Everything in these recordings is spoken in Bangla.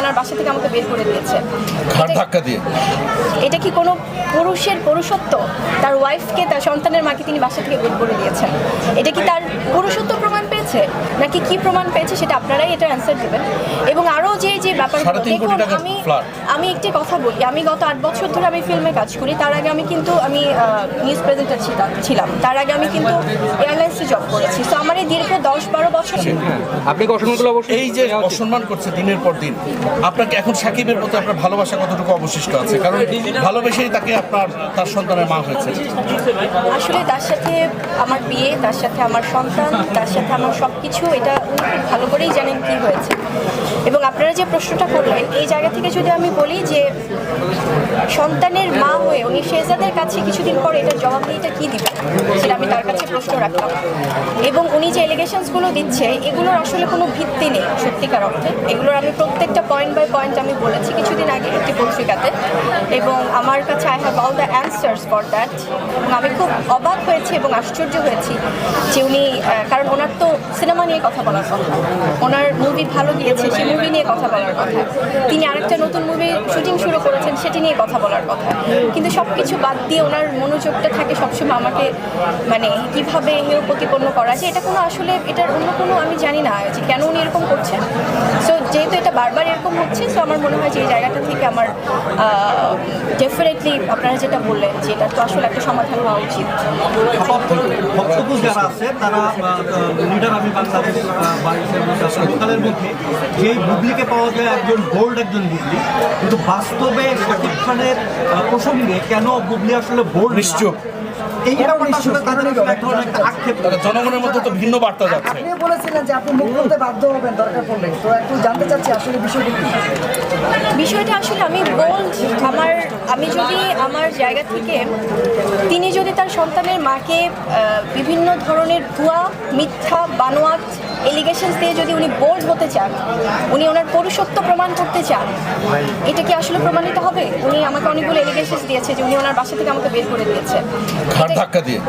ওনার বাসা থেকে আমাকে বের করে দিয়েছে। ধাক্কা দিয়ে? এটা কি কোনো পুরুষের পুরুষত্ব? তার ওয়াইফকে তার সন্তানের মাকে তিনি বাসা থেকে বের করে দিয়েছেন। এটা কি তার পুরুষত্ব প্রমাণ পেয়েছে? নাকি কি প্রমাণ পেয়েছে সেটা আপনারাই এটা অ্যান্সার দেবেন। এবং আরও যে যে ব্যাপারগুলো দেখুন আমি আমি একটি কথা বলি আমি গত আট বছর ধরে আমি ফিল্মে কাজ করি। তার আগে আমি কিন্তু নিউজ প্রেজেন্টার ছিলাম। তার আগে আমি কিন্তু এয়ারলাইন্সে জব করেছি। তো আমার এই দীর্ঘ দশ বারো বছর আপনি অসংখ্য অবশ্যই এই যে অসম্মান করছে দিনের পর দিন আপনাকে এখন সাকিবের প্রতি আপনার ভালোবাসা কতটুকু অবশিষ্ট আছে? কারণ ভালোবেসেই তাকে আপনার তার সন্তানের মা হয়েছে। আসলে তার সাথে আমার বিয়ে তার সাথে আমার সন্তান তার সাথে আমার সব কিছু এটা উনি খুব ভালো করেই জানেন কি হয়েছে। এবং আপনারা যে প্রশ্নটা করলেন এই জায়গা থেকে যদি আমি বলি যে সন্তানের মা হয়ে উনি শেহজাদের কাছে কিছুদিন পর এটার জবাবদিহিটা কী দিবেন সেটা আমি তার কাছে প্রশ্ন রাখলাম। এবং উনি যে এলিগেশনসগুলো দিচ্ছে, এগুলোর আসলে কোনো ভিত্তি নেই, সত্যিকার অর্থে। এগুলোর আমি প্রত্যেকটা পয়েন্ট বাই পয়েন্ট আমি বলেছি কিছুদিন আগে একটি পত্রিকাতে। এবং আমার কাছে I have all the answers for that আমি খুব অবাক হয়েছি এবং আশ্চর্য হয়েছি যে উনি কারণ ওনার তো সিনেমা নিয়ে কথা বলার কথা। ওনার মুভি ভালো গিয়েছে, সেই মুভি নিয়ে কথা বলার কথা। তিনি আরেকটা নতুন মুভি শুটিং শুরু করেছেন, সেটি নিয়ে কথা বলার কথা। কিন্তু সব কিছু বাদ দিয়ে ওনার মনোযোগটা থাকে সবসময় আমাকে মানে কীভাবে হেয় প্রতিপন্ন করা যে এটা কোনো আসলে এটার অন্য কোনো আমি জানি না যে কেন উনি এরকম করছেন। সো যেহেতু এটা বারবার এরকম হচ্ছে সো আমার মনে হয় যে এই জায়গাটা থেকে আমার ডেফিনেটলি আপনারা যেটা বললেন যে এটা তো আসলে একটা সমাধান হওয়া উচিত। পাওয়া যায় একজন কিন্তু বাস্তবে কেন বুবলি আসলে বোল্ড নিশ্চুপ। জনগণের মধ্যে তো ভিন্ন বার্তা যাচ্ছে। আপনি বলেছিলেন যে আপনি মুখ খুলতে বাধ্য হবেন দরকার পড়লে। তো একটু জানতে চাচ্ছি আসলে বিষয়টি কি? বিষয়টা আসলে আমি বোল্ড আমার আমি যদি আমার জায়গা থেকে তিনি যদি তার সন্তানের মাকে বিভিন্ন ধরনের ভুয়া মিথ্যা বানোয়াট এলিগেশনস দিয়ে যদি উনি বোর্ড হতে চান উনি ওনার পুরুষত্ব প্রমাণ করতে চান এটা কি আসলে প্রমাণিত হবে? উনি আমাকে অনেকগুলো এলিগেশনস দিয়েছে যে উনি ওনার বাসা থেকে আমাকে বের করে দিয়েছে। ধাক্কা দিয়ে।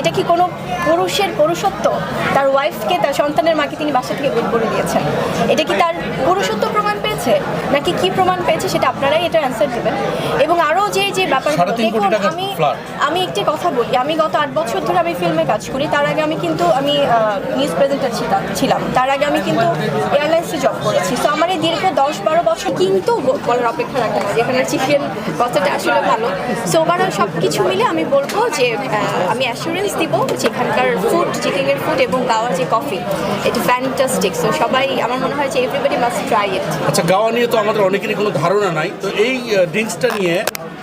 এটা কি কোনো পুরুষের পুরুষত্ব? তার ওয়াইফকে তার সন্তানের মাকে তিনি বাসা থেকে বের করে দিয়েছেন। এটা কি তার পুরুষত্ব প্রমাণ পেয়েছে নাকি কি প্রমাণ পেয়েছে সেটা আপনারাই এটা অ্যান্সার দেবেন। এবং আরও যে যে ব্যাপারগুলো দেখুন আমি আমি একটি কথা বলি আমি গত আট বছর ধরে আমি ফিল্মে কাজ করি তার আগে আমি কিন্তু আমি নিউজ প্রেজেন্টার ছিলাম। তার আগে আমি কিন্তু এয়ারলাইন্সে জব করেছি। তো আমার এই দীর্ঘ দশ বারো বছর কিন্তু বলার অপেক্ষা রাখে না। যেখানে চিকেন কথাটা আসলে ভালো। সো ওভারঅল সব কিছু মিলে আমি বলব যে আমি অ্যাসুরেন্স দিব যে এখানকার ফুড চিকেনের ফুড এবং গাওয়ার যে কফি এটা ফ্যান্টাস্টিক সো সবাই আমার মনে হয় যে এভরিবডি মাস্ট ট্রাই ইট আচ্ছা গাওয়া নিয়ে তো আমাদের অনেকেরই কোনো ধারণা নাই। তো এই ড্রিঙ্কসটা নিয়ে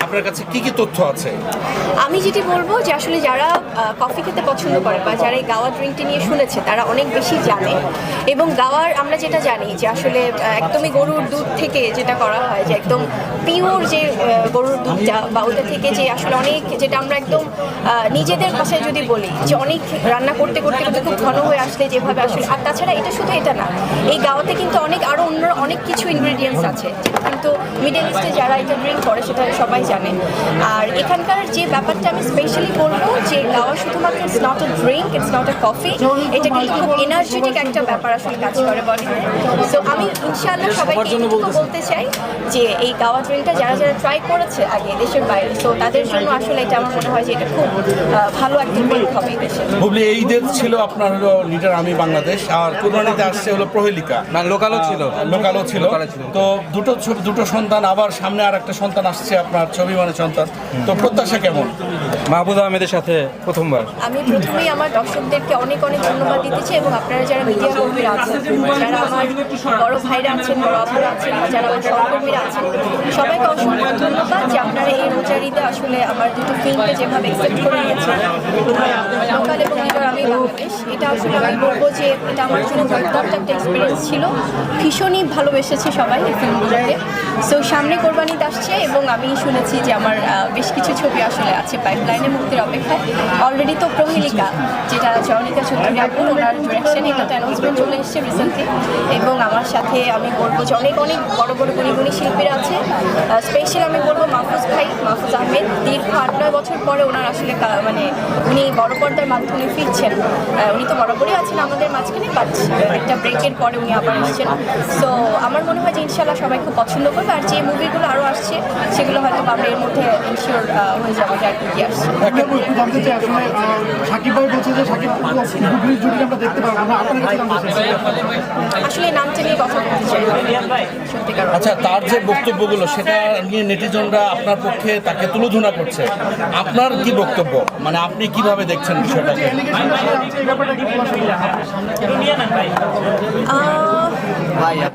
আপনার কাছে কি কি তথ্য আছে? আমি যেটি বলব যে আসলে যারা কফি খেতে পছন্দ করে বা যারা এই গাওয়া ড্রিঙ্কটি নিয়ে শুনেছে তারা অনেক বেশি জানে। এবং গাওয়ার আমরা যেটা জানি যে আসলে একদমই গরুর দুধ থেকে যেটা করা হয় যে একদম পিওর যে গরুর দুধটা বা ওটা থেকে যে আসলে অনেক যেটা আমরা একদম নিজেদের ভাষায় যদি বলি, যে অনেক রান্না করতে করতে করতে খুব ঘন হয়ে আসলে যেভাবে আসলে, আর তাছাড়া এটা শুধু এটা না, এই গাওয়াতে কিন্তু অনেক আরও অন্য অনেক কিছু ইনগ্রেডিয়েন্টস আছে, কিন্তু মিডল ইস্টে যারা এটা ড্রিঙ্ক করে সেটা সবাই জানে। আর এখানকার যে ব্যাপারটা আমি স্পেশালি বলব যে গাওয়া শুধুমাত্র it's not a drink it's not a coffee এটা কিন্তু খুব এনার্জেটিক একটা ব্যাপার আসলে কাজ করে বডিতে সো আমি ইনশাআল্লাহ সবাইকে বলতে চাই যে এই গাওয়া ড্রিঙ্কটা যারা যারা ট্রাই করেছে আগে দেশের বাইরে সো তাদের জন্য আসলে এটা আমার মনে হয় যে এটা খুব ভালো একটা ড্রিঙ্ক হবে এই দেশে। বুবলি এই ঈদের ছিল আপনার হলো লিডার আমি বাংলাদেশ আর কুরবানিতে আসছে হলো প্রহেলিকা। না লোকালও ছিল। লোকালও ছিল। তো দুটো ছবি দুটো সন্তান আবার সামনে আর একটা সন্তান আসছে আপনার ছবি মানে সন্তান। তো প্রত্যাশা কেমন? মাহবুব আহমেদের সাথে প্রথমবার। আমি প্রথমেই আমার দর্শকদেরকে অনেক অনেক ধন্যবাদ দিতে চাই এবং আপনারা যারা মিডিয়া কর্মীরা আছেন যারা আমার বড় ভাইরা আছেন বড় যারা আমার সহকর্মীরা সবাইকে অসংখ্য ধন্যবাদ যে আপনারা এই রোজারিতে আসলে আমার দুটো ফিল্মকে যেভাবে নিয়েছেন। লোকাল এবং লিডার আমি এটা আসলে আমি বলব যে এটা আমার জন্য একটা এক্সপিরিয়েন্স ছিল। ভীষণই ভালোবেসেছে সবাই এই ফিল্মগুলোকে। সো সামনে কোরবানিতে আসছে এবং আমি শুনেছি যে আমার বেশ কিছু ছবি আসলে আছে পাইপলাইনে মুক্তির অপেক্ষায়। অলরেডি তো প্রহেলিকা, যেটা জয়নিকা চৌধুরী আপুর ওনার ডিরেকশন এটা অ্যানাউন্সমেন্ট চলে এসেছে রিসেন্টলি এবং আমার সাথে আমি বলব যে অনেক অনেক বড় বড় গুণী গুণী শিল্পীরা আছে। স্পেশাল আমি বলব মাহফুজ ভাই, মাহফুজ আহমেদ। দীর্ঘ আট, নয় বছর পরে ওনার আসলে মানে উনি বড় পর্দার মাধ্যমে ফিরছেন। উনি তো বরাবরই আছেন আমাদের মাঝখানে বাট একটা ব্রেকের পরে উনি আবার এসেছেন। সো আমার মনে হয় যে ইনশাল্লাহ সবাই খুব পছন্দ করবে, আর যে মুভিগুলো আরও আসছে, সেগুলো হয়তো আমরা এর মধ্যে ইনশিওর হয়ে যাব যে আর কি আসছে। আসলে নামটা নিয়ে কথা বলতে চাই। আচ্ছা তার যে বক্তব্যগুলো সেটা নিয়ে নেটিজনরা আপনার পক্ষে তাকে তুলোধনা করছে। আপনার কি বক্তব্য? মানে আপনি কীভাবে দেখছেন বিষয়টাকে?